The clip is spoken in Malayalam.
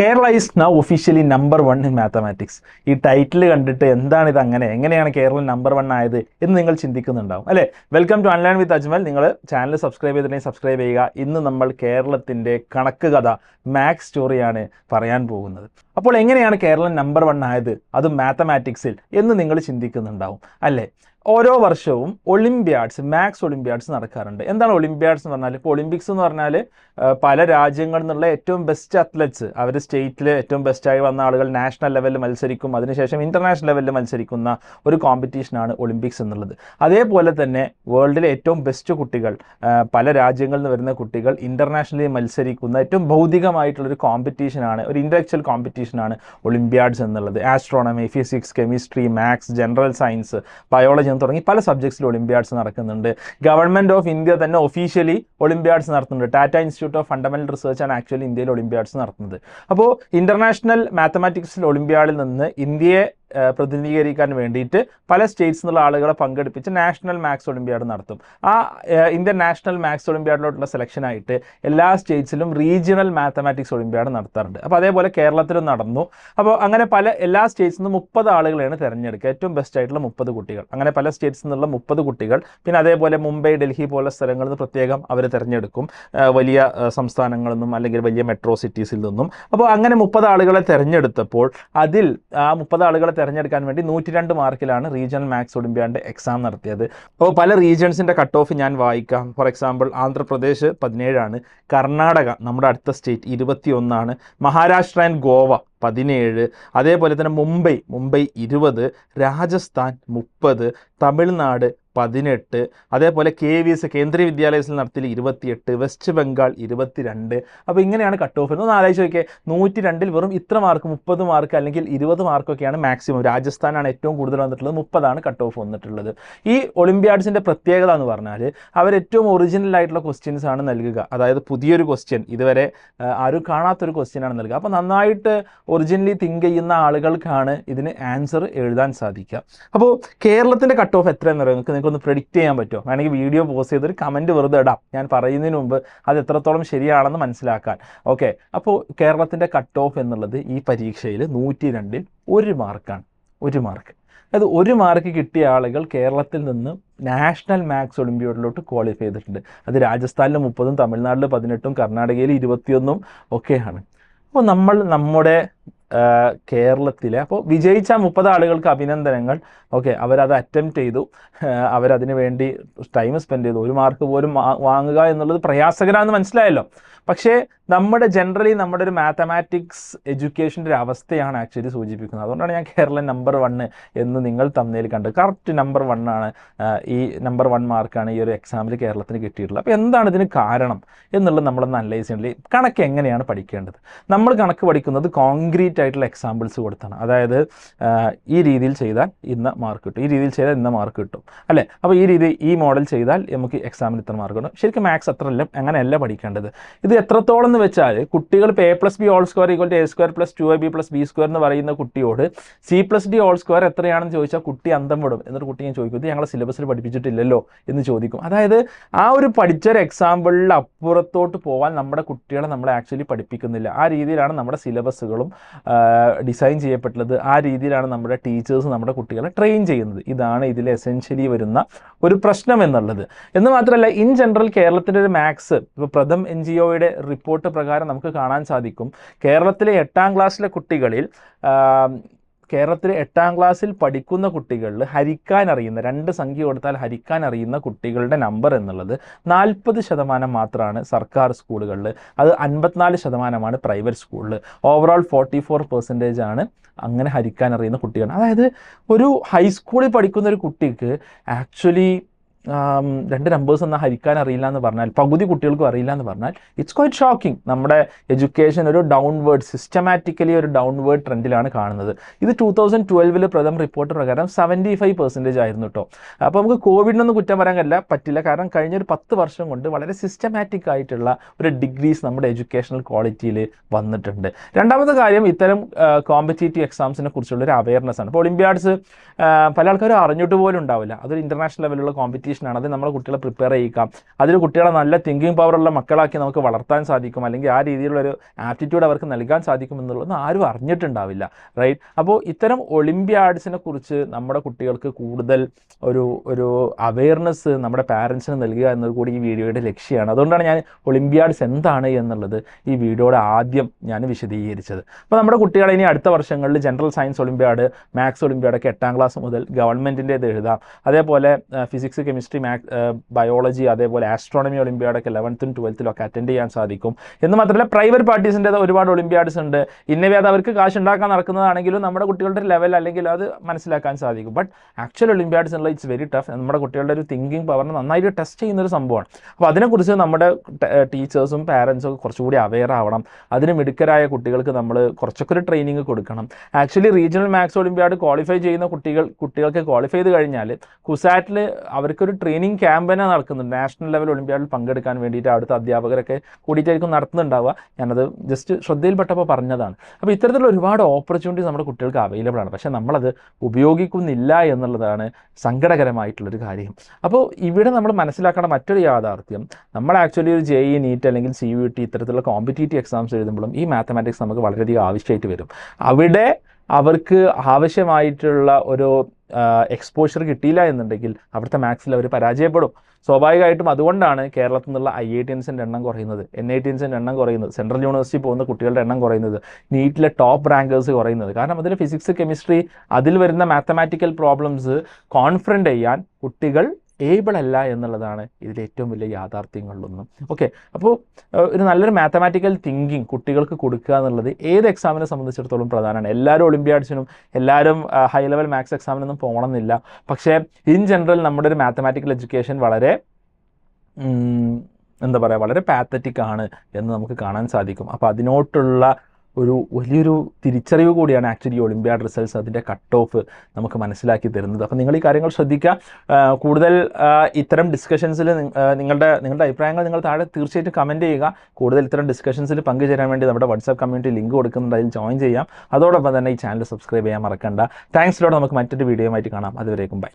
Kerala is now officially number one in mathematics ഈ ടൈറ്റിൽ കണ്ടിട്ട് എന്താണ് ഇത് അങ്ങനെ? എങ്ങനെയാണ് കേരളം നമ്പർ വൺ ആയത് എന്ന് നിങ്ങൾ ചിന്തിക്കുന്നുണ്ടാവും അല്ലേ? Welcome to online with Ajmal നിങ്ങൾ ചാനൽ സബ്സ്ക്രൈബ് ചെയ്തിട്ടുണ്ടെങ്കിൽ സബ്സ്ക്രൈബ് ചെയ്യുക. ഇന്ന് നമ്മൾ കേരളത്തിന്റെ കണക്ക് കഥ മാത്സ് സ്റ്റോറിയാണ് പറയാൻ പോകുന്നത്. അപ്പോൾ എങ്ങനെയാണ് കേരളം നമ്പർ വൺ ആയത്? അത് മാത്തമാറ്റിക്സിൽ എന്ന് നിങ്ങൾ ചിന്തിക്കുന്നുണ്ടാവും അല്ലേ? ഓരോ വർഷവും ഒളിമ്പ്യാഡ്സ് മാത്സ് ഒളിമ്പ്യാഡ്സ് നടക്കാറുണ്ട്. എന്താണ് ഒളിമ്പ്യാഡ്സ് എന്ന് പറഞ്ഞാൽ ഇപ്പോൾ ഒളിമ്പിക്സ് എന്ന് പറഞ്ഞാൽ പല രാജ്യങ്ങളിൽ നിന്നുള്ള ഏറ്റവും ബെസ്റ്റ് അത്ലറ്റ്സ് അവർ സ്റ്റേറ്റിൽ ഏറ്റവും ബെസ്റ്റായി വന്ന ആളുകൾ നാഷണൽ ലെവലിൽ മത്സരിക്കും. അതിനുശേഷം ഇന്റർനാഷണൽ ലെവലിൽ മത്സരിക്കുന്ന ഒരു കോമ്പറ്റീഷനാണ് ഒളിമ്പിക്സ് എന്നുള്ളത്. അതേപോലെ തന്നെ വേൾഡിലെ ഏറ്റവും ബെസ്റ്റ് കുട്ടികൾ പല രാജ്യങ്ങളിൽ നിന്ന് വരുന്ന കുട്ടികൾ ഇന്റർനാഷണലി മത്സരിക്കുന്ന ഏറ്റവും ഭൗതികമായിട്ടുള്ളൊരു കോമ്പറ്റീഷനാണ് ഒരു ഇന്റലക്ച്വൽ കോമ്പറ്റീഷനാണ് ഒളിമ്പ്യാഡ്സ് എന്നുള്ളത്. Astronomy physics chemistry maths general science biology എന്ന് തുടങ്ങി. പല സബ്ജക്ട്സിൽ ഒളിമ്പ്യാഡ്സ് നടക്കുന്നുണ്ട്. ഗവൺമെന്റ് ഓഫ് ഇന്ത്യ തന്നെ ഒഫീഷ്യലി ഒളിമ്പ്യാഡ്സ് നടത്തുന്നുണ്ട്. Tata institute of fundamental research ആണ് ആക്ച്വലി ഇന്ത്യയിൽ ഒളിമ്പ്യാഡ്സ് നടത്തുന്നത്. അപ്പോൾ ഇന്റർനാഷണൽ മാത്തമാറ്റിക്സിൽ ഒളിമ്പ്യാഡിൽ നിന്ന് ഇന്ത്യയെ പ്രതിനിധീകരിക്കാൻ വേണ്ടിയിട്ട് പല സ്റ്റേറ്റ്സ് നിന്നുള്ള ആളുകളെ പങ്കെടുപ്പിച്ച് നാഷണൽ മാത്സ് ഒളിമ്പ്യാഡ് നടത്തും. ആ ഇന്ത്യൻ നാഷണൽ മാത്സ് ഒളിമ്പ്യാഡിലോട്ടുള്ള സെലക്ഷനായിട്ട് എല്ലാ സ്റ്റേറ്റ്സിലും റീജിയണൽ മാത്തമാറ്റിക്സ് ഒളിമ്പ്യാഡ് നടത്താറുണ്ട്. അപ്പോൾ അതേപോലെ കേരളത്തിലും നടന്നു. അപ്പോൾ അങ്ങനെ പല എല്ലാ സ്റ്റേറ്റ്സിൽ നിന്നും മുപ്പത് ആളുകളെയാണ് തിരഞ്ഞെടുക്കുക. ഏറ്റവും ബെസ്റ്റ് ആയിട്ടുള്ള മുപ്പത് കുട്ടികൾ. അങ്ങനെ പല സ്റ്റേറ്റ്സിൽ നിന്നുള്ള മുപ്പത് കുട്ടികൾ പിന്നെ അതേപോലെ മുംബൈ ഡൽഹി പോലുള്ള സ്ഥലങ്ങളിൽ നിന്ന് പ്രത്യേകം അവർ തിരഞ്ഞെടുക്കും. വലിയ സംസ്ഥാനങ്ങളിൽ നിന്നും അല്ലെങ്കിൽ വലിയ മെട്രോ സിറ്റീസിൽ നിന്നും. അപ്പോൾ അങ്ങനെ മുപ്പത് ആളുകളെ തിരഞ്ഞെടുത്തപ്പോൾ അതിൽ ആ മുപ്പത് ആളുകളെ തിരഞ്ഞെടുക്കാൻ വേണ്ടി നൂറ്റി രണ്ട് മാർക്കിലാണ് റീജിയണൽ മാത്സ് ഒളിമ്പ്യാഡിന്റെ എക്സാം നടത്തിയത്. അപ്പോൾ പല റീജിയൻസിന്റെ കട്ട് ഓഫ് ഞാൻ വായിക്കാം. ഫോർ എക്സാമ്പിൾ ആന്ധ്രാപ്രദേശ് പതിനേഴാണ് കർണാടക നമ്മുടെ അടുത്ത സ്റ്റേറ്റ് ഇരുപത്തി ഒന്നാണ് മഹാരാഷ്ട്ര ആൻഡ് ഗോവ പതിനേഴ് അതേപോലെ തന്നെ മുംബൈ മുംബൈ ഇരുപത് രാജസ്ഥാൻ മുപ്പത് തമിഴ്നാട് പതിനെട്ട് അതേപോലെ കെ വി എസ് കേന്ദ്രീയ വിദ്യാലയത്തിൽ നടത്തിയ ഇരുപത്തിയെട്ട് വെസ്റ്റ് ബംഗാൾ ഇരുപത്തിരണ്ട്. അപ്പോൾ ഇങ്ങനെയാണ് കട്ട് ഓഫ് ഒന്ന് ആലോചിച്ച് നോക്കിയാൽ നൂറ്റി രണ്ടിൽ വെറും ഇത്ര മാർക്ക് മുപ്പത് മാർക്ക് അല്ലെങ്കിൽ ഇരുപത് മാർക്കൊക്കെയാണ് മാക്സിമം രാജസ്ഥാനാണ് ഏറ്റവും കൂടുതൽ വന്നിട്ടുള്ളത്. മുപ്പതാണ് കട്ട് ഓഫ് വന്നിട്ടുള്ളത്. ഈ ഒളിമ്പ്യാഡ്സിന്റെ പ്രത്യേകത എന്ന് പറഞ്ഞാൽ അവർ ഏറ്റവും ഒറിജിനൽ ആയിട്ടുള്ള ക്വസ്റ്റ്യൻസ് ആണ് നൽകുക. അതായത് പുതിയൊരു ക്വസ്റ്റ്യൻ ഇതുവരെ ആരും കാണാത്തൊരു ക്വസ്റ്റ്യൻ ആണ് നൽകുക. അപ്പോൾ നന്നായിട്ട് ഒറിജിനലി തിങ്ക് ചെയ്യുന്ന ആളുകൾക്കാണ് ഇതിന് ആൻസർ എഴുതാൻ സാധിക്കുക. അപ്പോൾ കേരളത്തിന്റെ കട്ട് ഓഫ് എത്രയെന്ന് പറയുന്നത് നിങ്ങൾക്കൊന്ന് പ്രെഡിക്റ്റ് ചെയ്യാൻ പറ്റുമോ? വേണമെങ്കിൽ വീഡിയോ പോസ്റ്റ് ചെയ്തൊരു കമന്റ് വെറുതെ ഇടാം. ഞാൻ പറയുന്നതിന് മുമ്പ് അത് എത്രത്തോളം ശരിയാണെന്ന് മനസ്സിലാക്കാൻ. ഓക്കെ അപ്പോൾ കേരളത്തിന്റെ കട്ട് ഓഫ് എന്നുള്ളത് ഈ പരീക്ഷയിൽ നൂറ്റി രണ്ടിൽ ഒരു മാർക്കാണ് ഒരു മാർക്ക് അതായത് ഒരു മാർക്ക് കിട്ടിയ ആളുകൾ കേരളത്തിൽ നിന്ന് നാഷണൽ മാത്സ് ഒളിമ്പിയോഡിലോട്ട് ക്വാളിഫൈ ചെയ്തിട്ടുണ്ട്. അത് രാജസ്ഥാനിൽ മുപ്പതും തമിഴ്നാട്ടിൽ പതിനെട്ടും കർണാടകയിൽ ഇരുപത്തിയൊന്നും ഒക്കെയാണ് അപ്പോൾ നമ്മൾ നമ്മുടെ കേരളത്തിലെ അപ്പോൾ വിജയിച്ച മുപ്പത് ആളുകൾക്ക് അഭിനന്ദനങ്ങൾ. ഓക്കെ അവരത് അറ്റംപ്റ്റ് ചെയ്തു. അവരതിനു വേണ്ടി ടൈം സ്പെൻഡ് ചെയ്തു. ഒരു മാർക്ക് പോലും വാങ്ങുക എന്നുള്ളത് പ്രയാസകരാണെന്ന് മനസ്സിലായല്ലോ. പക്ഷേ നമ്മുടെ ജനറലി നമ്മുടെ ഒരു മാത്തമാറ്റിക്സ് എഡ്യൂക്കേഷന്റെ ഒരു അവസ്ഥയാണ് ആക്ച്വലി സൂചിപ്പിക്കുന്നത്. അതുകൊണ്ടാണ് ഞാൻ കേരള നമ്പർ വണ്ണ് എന്ന് നിങ്ങൾ തമ്മിൽ കണ്ടത്. കറക്റ്റ് നമ്പർ വണ്ണാണ് ഈ നമ്പർ വൺ മാർക്കാണ് ഈ ഒരു എക്സാമിൽ കേരളത്തിന് കിട്ടിയിട്ടുള്ളത്. അപ്പോൾ എന്താണ് ഇതിന് കാരണം എന്നുള്ളത് നമ്മളൊന്ന് അനലൈസ് ചെയ്യേണ്ടത് കണക്ക് എങ്ങനെയാണ് പഠിക്കേണ്ടത്? നമ്മൾ കണക്ക് പഠിക്കുന്നത് കോൺക്രീറ്റ് ആയിട്ടുള്ള എക്സാമ്പിൾസ് കൊടുത്താണ്. അതായത് ഈ രീതിയിൽ ചെയ്താൽ ഇന്ന് മാർക്ക് കിട്ടും. ഈ രീതിയിൽ ചെയ്താൽ ഇന്ന് മാർക്ക് കിട്ടും. അല്ലേ? അപ്പോൾ ഈ രീതി ഈ മോഡൽ ചെയ്താൽ നമുക്ക് എക്സാമിന് ഇത്ര മാർക്ക് കിട്ടും. ശരിക്കും മാത്സ് അത്രയല്ല അങ്ങനെയല്ല പഠിക്കേണ്ടത്. ഇത് എത്രത്തോളം എന്ന് വെച്ചാൽ കുട്ടികൾ A plus B whole square equal to A square plus two A B plus B square എന്ന് പറയുന്ന കുട്ടിയോട് C plus D whole square എത്രയാണെന്ന് ചോദിച്ചാൽ കുട്ടി അന്തം വിടും എന്നിട്ട് കുട്ടി ഞാൻ ചോദിക്കും. ഇത് ഞങ്ങളെ സിലബസിൽ പഠിപ്പിച്ചിട്ടില്ലല്ലോ എന്ന് ചോദിക്കും. അതായത് ആ ഒരു പഠിച്ചൊരു എക്സാമ്പിളിൽ അപ്പുറത്തോട്ട് പോകാൻ നമ്മുടെ കുട്ടികളെ നമ്മൾ ആക്ച്വലി പഠിപ്പിക്കുന്നില്ല. ആ രീതിയിലാണ് നമ്മുടെ സിലബസുകളും ഡിസൈൻ ചെയ്യപ്പെട്ടുള്ളത് ആ രീതിയിലാണ് നമ്മുടെ ടീച്ചേഴ്സ് നമ്മുടെ കുട്ടികളെ ട്രെയിൻ ചെയ്യുന്നത്. ഇതാണ് ഇതിൽ എസെൻഷ്യലി വരുന്ന ഒരു പ്രശ്നം എന്നുള്ളത്. എന്ന് മാത്രമല്ല ഇൻ ജനറൽ കേരളത്തിന്റെ ഒരു മാത്സ് ഇപ്പോൾ പ്രഥം എൻ ജി റിപ്പോർട്ട് പ്രകാരം നമുക്ക് കാണാൻ സാധിക്കും. കേരളത്തിലെ എട്ടാം ക്ലാസ്സിലെ കുട്ടികളിൽ കേരളത്തിലെ എട്ടാം ക്ലാസ്സിൽ പഠിക്കുന്ന കുട്ടികളിൽ ഹരിക്കാൻ അറിയുന്ന രണ്ട് സംഖ്യ കൊടുത്താൽ ഹരിക്കാൻ അറിയുന്ന കുട്ടികളുടെ നമ്പർ എന്നുള്ളത് നാൽപ്പത് ശതമാനം മാത്രമാണ് സർക്കാർ സ്കൂളുകളിൽ. അത് അൻപത്തിനാല് ശതമാനമാണ് പ്രൈവറ്റ് സ്കൂളിൽ. ഓവറോൾ ഫോർട്ടി ഫോർ പെർസെന്റേജ് ആണ് അങ്ങനെ ഹരിക്കാൻ അറിയുന്ന കുട്ടികൾ. അതായത് ഒരു ഹൈസ്കൂളിൽ പഠിക്കുന്ന ഒരു കുട്ടിക്ക് ആക്ച്വലി രണ്ട് നമ്പേഴ്സ് എന്നാൽ ഹരിക്കാൻ അറിയില്ല എന്ന് പറഞ്ഞാൽ പകുതി കുട്ടികൾക്കും അറിയില്ല എന്ന് പറഞ്ഞാൽ ഇറ്റ്സ് ക്വൈറ്റ് ഷോക്കിംഗ് നമ്മുടെ എഡ്യൂക്കേഷൻ ഒരു ഡൗൺവേർഡ് സിസ്റ്റമാറ്റിക്കലി ഒരു ഡൗൺവേർഡ് ട്രെൻഡിലാണ് കാണുന്നത്. ഇത് ടൂ തൗസൻഡ് ട്വൽവിൽ പ്രഥം റിപ്പോർട്ട് പ്രകാരം സെവന്റി ഫൈവ് പെർസെന്റേജ് ആയിരുന്നു കേട്ടോ അപ്പോൾ നമുക്ക് കോവിഡിനൊന്നും കുറ്റം പറയാൻ കഴിയില്ല പറ്റില്ല. കാരണം കഴിഞ്ഞൊരു പത്ത് വർഷം കൊണ്ട് വളരെ സിസ്റ്റമാറ്റിക് ആയിട്ടുള്ള ഒരു ഡിഗ്രീസ് നമ്മുടെ എഡ്യൂക്കേഷണൽ ക്വാളിറ്റിയിൽ വന്നിട്ടുണ്ട്. രണ്ടാമത്തെ കാര്യം ഇത്തരം കോമ്പറ്റേറ്റീവ് എക്സാംസിനെ കുറിച്ചുള്ള ഒരു അവയർനെസ് ആണ്. ഇപ്പോൾ ഒളിമ്പ്യാഡ്സ് പല ആൾക്കാരും അറിഞ്ഞിട്ട് പോലും ഉണ്ടാവില്ല. അതൊരു ഇന്റർനാഷണൽ ലെവലുള്ള കോമ്പറ്റീഷൻ കോമ്പറ്റീഷനാണ് അത് നമ്മളെ കുട്ടികളെ പ്രിപ്പയർ ചെയ്യിക്കാം. അതിൽ കുട്ടികളെ നല്ല തിങ്കിങ് പവറുള്ള മക്കളാക്കി നമുക്ക് വളർത്താൻ സാധിക്കും. അല്ലെങ്കിൽ ആ രീതിയിലുള്ളൊരു ആപ്റ്റിറ്റ്യൂഡ് അവർക്ക് നൽകാൻ സാധിക്കും എന്നുള്ളതൊന്നും ആരും അറിഞ്ഞിട്ടുണ്ടാവില്ല. റൈറ്റ് അപ്പോൾ ഇത്തരം ഒളിമ്പ്യാഡ്സിനെ കുറിച്ച് നമ്മുടെ കുട്ടികൾക്ക് കൂടുതൽ ഒരു ഒരു അവയർനെസ് നമ്മുടെ പാരൻസിന് നൽകുക എന്നത് കൂടി ഈ വീഡിയോയുടെ ലക്ഷ്യമാണ്. അതുകൊണ്ടാണ് ഞാൻ ഒളിമ്പ്യാഡ്സ് എന്താണ് എന്നുള്ളത് ഈ വീഡിയോയുടെ ആദ്യം ഞാൻ വിശദീകരിച്ചത്. അപ്പോൾ നമ്മുടെ കുട്ടികളെ ഇനി അടുത്ത വർഷങ്ങളിൽ ജനറൽ സയൻസ് ഒളിമ്പ്യാഡ് മാത്സ് ഒളിമ്പ്യാഡൊക്കെ എട്ടാം ക്ലാസ് മുതൽ ഗവൺമെന്റിന്റേത് എഴുതാം. അതേപോലെ ഫിസിക്സ് കെമിസ്ട്രി മാത്സ് ബയോളജി അതേപോലെ ആസ്ട്രോണമി ഒളിമ്പ്യാഡൊക്കെ ലെവൻത്തും ട്വൽത്തിലും ഒക്കെ അറ്റൻഡ് ചെയ്യാൻ സാധിക്കും. എന്ന് മാത്രമല്ല പ്രൈവറ്റ് പാർട്ടീസിന്റെ ഒരുപാട് ഒളിമ്പ്യാഡ്സ് ഉണ്ട്. ഇന്നവേ അത് അവർക്ക് കാശ് ഉണ്ടാക്കാൻ നടക്കുന്നതാണെങ്കിലും നമ്മുടെ കുട്ടികളുടെ ലെവൽ അല്ലെങ്കിൽ അത് മനസ്സിലാക്കാൻ സാധിക്കും. ബട്ട് ആക്ച്വൽ ഒളിമ്പ്യാഡ്സ് എന്നുള്ള ഇറ്റ്സ് വെരി ടഫ് നമ്മുടെ കുട്ടികളുടെ ഒരു തിങ്കിങ് പവറിനെ നന്നായിട്ട് ടെസ്റ്റ് ചെയ്യുന്ന ഒരു സംഭവമാണ്. അപ്പോൾ അതിനെക്കുറിച്ച് നമ്മുടെ ടീച്ചേഴ്സും പാരൻസും ഒക്കെ കുറച്ചുകൂടി അവെയർ ആവണം. അതിന് മിടുക്കരായ കുട്ടികൾക്ക് നമ്മൾ കുറച്ചൊക്കെ ഒരു ട്രെയിനിങ് കൊടുക്കണം. Actually regional maths olympiad qualify ചെയ്യുന്ന കുട്ടികൾ കുട്ടികൾക്ക് ക്വാളിഫൈ ചെയ്ത് കഴിഞ്ഞാൽ കുസാറ്റിൽ അവർക്കൊരു ട്രെയിനിങ് ക്യാമ്പ് തന്നെ നടക്കുന്നുണ്ട്. നാഷണൽ ലെവൽ ഒളിമ്പ്യാഡിൽ പങ്കെടുക്കാൻ വേണ്ടിയിട്ട് അവിടുത്തെ അധ്യാപകരൊക്കെ കൂടിയിട്ടായിരിക്കും നടത്തുന്നുണ്ടാവുക. ഞാനത് ജസ്റ്റ് ശ്രദ്ധയിൽപ്പെട്ടപ്പോൾ പറഞ്ഞതാണ്. അപ്പോൾ ഇത്തരത്തിലുള്ള ഒരുപാട് ഓപ്പർച്യൂണിറ്റീസ് നമ്മുടെ കുട്ടികൾക്ക് അവൈലബിൾ ആണ്. പക്ഷേ നമ്മളത് ഉപയോഗിക്കുന്നില്ല എന്നുള്ളതാണ് സങ്കടകരമായിട്ടുള്ളൊരു കാര്യം. അപ്പോൾ ഇവിടെ നമ്മൾ മനസ്സിലാക്കേണ്ട മറ്റൊരു യാഥാർത്ഥ്യം നമ്മൾ ആക്ച്വലി ഒരു ജെ ഇ നീറ്റ് അല്ലെങ്കിൽ സി യു ടി ഇത്തരത്തിലുള്ള കോമ്പറ്റേറ്റീവ് എക്സാംസ് എഴുതുമ്പോഴും ഈ മാത്തമാറ്റിക്സ് നമുക്ക് വളരെയധികം ആവശ്യമായിട്ട് വരും. അവിടെ അവർക്ക് ആവശ്യമായിട്ടുള്ള ഒരു എക്സ്പോഷർ കിട്ടിയില്ല എന്നുണ്ടെങ്കിൽ അവിടുത്തെ മാത്സിൽ അവർ പരാജയപ്പെടും. സ്വാഭാവികമായിട്ടും അതുകൊണ്ടാണ് കേരളത്തിൽ നിന്നുള്ള ഐ ഐ ടിൻസിന്റെ എണ്ണം കുറയുന്നത്. എൻ ഐ ടിൻസിന്റെ എണ്ണം കുറയുന്നത്. സെൻട്രൽ യൂണിവേഴ്സിറ്റി പോകുന്ന കുട്ടികളുടെ എണ്ണം കുറയുന്നത്. നീറ്റിലെ ടോപ്പ് റാങ്കേഴ്സ് കുറയുന്നത്. കാരണം അതിൽ ഫിസിക്സ് കെമിസ്ട്രി അതിൽ വരുന്ന മാത്തമാറ്റിക്കൽ പ്രോബ്ലംസ് കോൺഫിഡന്റ് ചെയ്യാൻ കുട്ടികൾ ഏബിൾ അല്ല എന്നുള്ളതാണ് ഇതിലെ ഏറ്റവും വലിയ യാഥാർത്ഥ്യങ്ങളിലൊന്നും. ഓക്കെ അപ്പോൾ ഒരു നല്ലൊരു മാത്തമാറ്റിക്കൽ തിങ്കിങ് കുട്ടികൾക്ക് കൊടുക്കുക എന്നുള്ളത് ഏത് എക്സാമിനെ സംബന്ധിച്ചിടത്തോളം പ്രധാനമാണ്. എല്ലാവരും ഒളിമ്പ്യാഡ്സിനും എല്ലാവരും ഹൈ ലെവൽ മാത്സ് എക്സാമിനൊന്നും പോകണമെന്നില്ല. പക്ഷേ ഇൻ ജനറൽ നമ്മുടെ ഒരു മാത്തമാറ്റിക്കൽ എഡ്യൂക്കേഷൻ വളരെ എന്താ പറയുക വളരെ പാത്തറ്റിക് ആണ് എന്ന് നമുക്ക് കാണാൻ സാധിക്കും. അപ്പോൾ അതിനോട്ടുള്ള ഒരു വലിയൊരു തിരിച്ചറിവ് കൂടിയാണ് ആക്ച്വലി ഒളിമ്പ്യാഡ് റിസൾട്ട്സ് അതിന്റെ കട്ട് ഓഫ് നമുക്ക് മനസ്സിലാക്കി തരുന്നത്. അപ്പോൾ നിങ്ങൾ ഈ കാര്യങ്ങൾ ശ്രദ്ധിക്കുക. കൂടുതൽ ഇത്തരം ഡിസ്കഷൻസിൽ നിങ്ങളുടെ നിങ്ങളുടെ അഭിപ്രായങ്ങൾ നിങ്ങൾ താഴെ തീർച്ചയായിട്ടും കമന്റ് ചെയ്യുക. കൂടുതൽ ഇത്തരം ഡിസ്കഷൻസിൽ പങ്കുചേരാൻ വേണ്ടി നമ്മുടെ വാട്സാപ്പ് കമ്മ്യൂണിറ്റി ലിങ്ക് കൊടുക്കുന്നുണ്ട്. അതിൽ ജോയിൻ ചെയ്യാം. അതോടൊപ്പം തന്നെ ഈ ചാനൽ സബ്സ്ക്രൈബ് ചെയ്യാൻ മറക്കണ്ട. താങ്ക്സ് ലോഡ് നമുക്ക് മറ്റൊരു വീഡിയോ ആയിട്ട് കാണാം. അതുവരേക്കും ബൈ